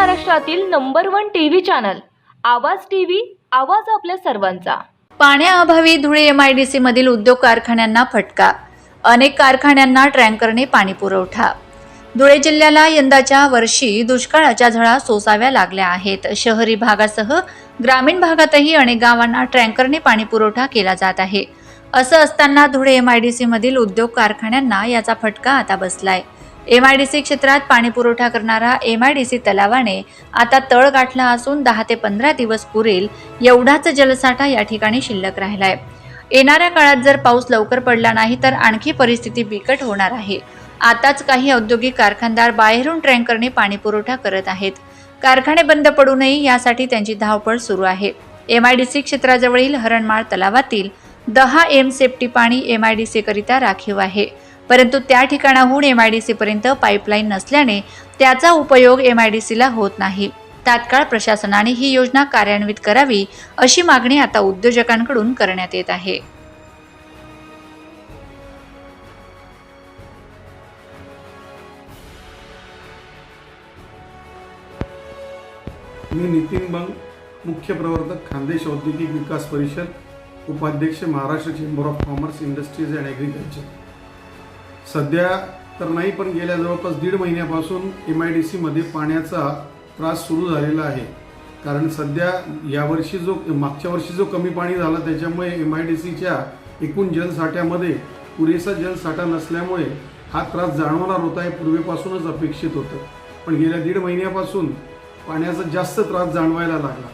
महाराष्ट्रातील number one TV channel आवाज TV आवाज आपल्या सर्वांचा. पाण्याअभावी Dhule M I D C मधील उद्योग कारखान्यांना फटका. अनेक कारखान्यांना ट्रँकरने पाणी पुरवठा. धुळे जिल्ह्याला यंदाच्या वर्षी दुष्काळाच्या झळा सोसाव्या लागल्या आहेत. शहरी भागासह ग्रामीण भागातही अनेक गावांना ट्रँकरने पाणी पुरवठा केला जात आहे. असं असताना धुळे एम आय डी मधील उद्योग कारखान्यांना याचा फटका आता बसलाय. एमआयडीसी क्षेत्रात पाणी पुरवठा करणारा एमआयडीसी तलावाने आता तळ गाठला असून दहा ते पंधरा दिवस पुरेल एवढाच जलसाठा या ठिकाणी शिल्लक राहिलाय. येणाऱ्या काळात जर पाऊस लवकर पडला नाही तर आणखी परिस्थिती बिकट होणार आहे. आताच काही औद्योगिक कारखानदार बाहेरून ट्रँकरने पाणी पुरवठा करत आहेत. कारखाने बंद पडू नये यासाठी त्यांची धावपळ सुरू आहे. एमआयडीसी क्षेत्राजवळील हरणमाळ तलावातील दहा एम सेफ्टी पाणी एमआयडीसी करिता राखीव आहे. परंतु त्या ठिकाणाहून एम आय डी सीपर्यंत पाईपलाईन नसल्याने त्याचा उपयोग एम आय डी सीला होत नाही. तात्काळ प्रशासनाने ही योजना कार्यान्वित करावी अशी मागणी आता उद्योजकांकडून करण्यात येत आहे. मी नितीन बंग मुख्य प्रवर्तक खानदेश औद्योगिक विकास परिषद उपाध्यक्ष Maharashtra chamber of commerce industries and agriculture सध्या तर नाही पण गेल्या जवळपास दीड महिन्यापासून एम आय डी सीमध्ये पाण्याचा त्रास सुरू झालेला आहे. कारण सध्या यावर्षी जो मागच्या वर्षी जो कमी पाणी झाला त्याच्यामुळे एम आय डी सीच्या एकूण जलसाठ्यामध्ये पुरेसा जलसाठा नसल्यामुळे हा त्रास जाणवणार होता हे पूर्वीपासूनच अपेक्षित होतं. पण गेल्या दीड महिन्यापासून पाण्याचा जास्त त्रास जाणवायला लागला.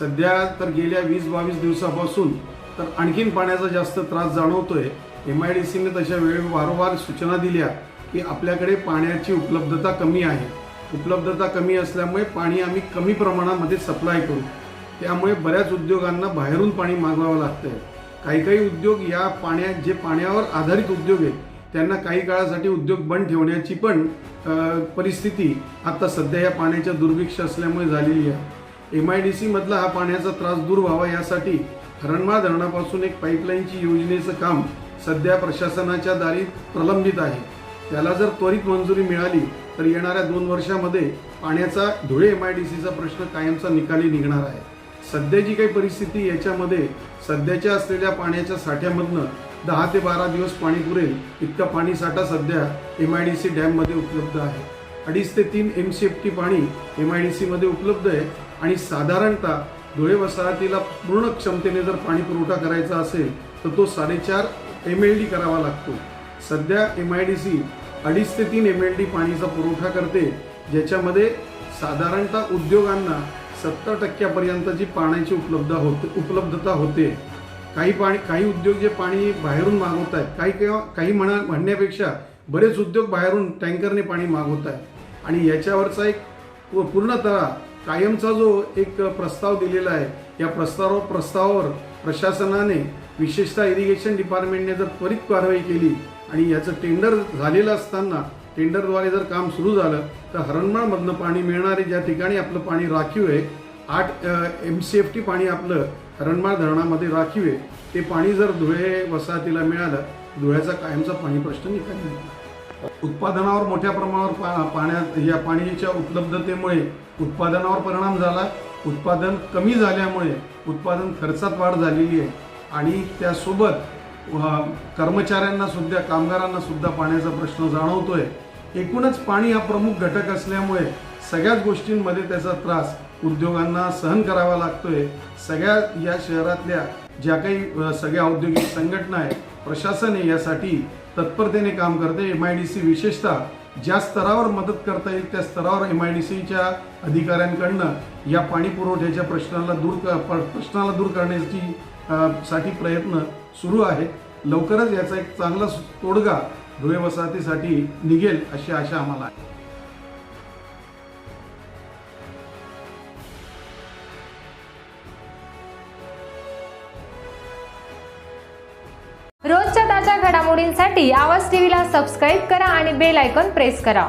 सध्या तर गेल्या वीस बावीस दिवसापासून तर आणखीन पाण्याचा जास्त त्रास जाणवतोय एम आय डी सीने तशा वेळी वारंवार सूचना दिल्या की आपल्याकडे पाण्याची उपलब्धता कमी आहे. उपलब्धता कमी असल्यामुळे पाणी आम्ही कमी प्रमाणामध्ये सप्लाय करू. त्यामुळे बऱ्याच उद्योगांना बाहेरून पाणी मागवावं लागतंय. काही काही उद्योग या पाण्या जे पाण्यावर आधारित उद्योग आहेत त्यांना काही काळासाठी उद्योग बंद ठेवण्याची पण परिस्थिती आता सध्या या पाण्याच्या दुर्भिक्ष असल्यामुळे झालेली आहे. एम आय डी सीमधला हा पाण्याचा त्रास दूर व्हावा यासाठी हरणमाळ धरणापासून एक पाईपलाईनची योजनेचं काम सध्या प्रशासनाच्या दारी प्रलंबित आहे. त्याला जर त्वरित मंजुरी मिळाली तर येणाऱ्या दोन वर्षामध्ये पाण्याचा धुळे एम आय डी सीचा प्रश्न कायमचा निकाली निघणार आहे. सध्या जी काही परिस्थिती याच्यामध्ये सध्याच्या असलेल्या पाण्याच्या साठ्यामधनं दहा ते बारा दिवस पाणी पुरेल इतका पाणी साठा सध्या एम आय डी सी डॅममध्ये उपलब्ध आहे. अडीच ते तीन एम सी एफ टी पाणी एम आय डी सीमध्ये उपलब्ध आहे आणि साधारणतः धुळे वसाहतीला पूर्ण क्षमतेने जर पाणी पुरवठा करायचा असेल तर तो साडेचार एम एल डी करावा लागतो. सध्या एम आय डी सी अडीच ते तीन एम एल डी पाणीचा पुरवठा करते ज्याच्यामध्ये साधारणतः उद्योगांना सत्तर टक्क्यापर्यंतची पाण्याची उपलब्ध होते उपलब्धता होते. काही पाणी काही उद्योग जे पाणी बाहेरून मागवत आहेत काही किंवा काही म्हणा म्हणण्यापेक्षा बरेच उद्योग बाहेरून टँकरने पाणी मागवत आहेत आणि याच्यावरचा एक पूर्णतः कायमचा जो एक प्रस्ताव दिलेला आहे या प्रस्ताव प्रस्तावावर प्रशासनाने विशेषतः इरिगेशन डिपार्टमेंटने जर त्वरित कारवाई केली आणि याचं टेंडर झालेलं असताना टेंडरद्वारे जर काम सुरू झालं तर हरणमाळमधनं पाणी मिळणारे ज्या ठिकाणी आपलं पाणी राखीव आहे आठ एम सी एफ टी पाणी आपलं हरणमाळ धरणामध्ये राखीव आहे ते पाणी जर धुळे वसाहतीला मिळालं धुळ्याचा कायमचा पाणी प्रश्न निघाला उत्पादनावर मोठ्या प्रमाणावर पा पाण्यात या पाण्याच्या उपलब्धतेमुळे उत्पादनावर परिणाम झाला. उत्पादन कमी झाल्यामुळे उत्पादन खर्चात वाढ झालेली आहे. आणि त्यासोबत कर्मचाऱ्यांना सुद्धा कामगारांना सुद्धा पाण्याचा प्रश्न जाणवतोय. एकूणच पाणी हा प्रमुख घटक असल्यामुळे सगळ्याच गोष्टींमध्ये त्याचा त्रास उद्योगांना सहन करावा लागतोय. सगळ्या या शहरातल्या ज्या काही सगळ्या औद्योगिक संघटना आहे प्रशासन आहे यासाठी तत्परतेने काम करते. एम आय डी सी विशेषतः ज्या स्तरावर मदत करता येईल त्या स्तरावर एम आय डी सीच्या अधिकाऱ्यांकडनं या पाणी पुरवठ्याच्या प्रश्नाला दूर क प्रश्नाला दूर करण्याची साठी प्रयत्न सुरू आहे. लवकरच याचा एक चांगला तोडगा धुळे वसाहतीसाठी निघेल अशी आशा आम्हाला आहे. रोजच्या ताज्या घडामोडींसाठी आवाज टीव्हीला सबस्क्राईब करा आणि बेल आयकॉन प्रेस करा.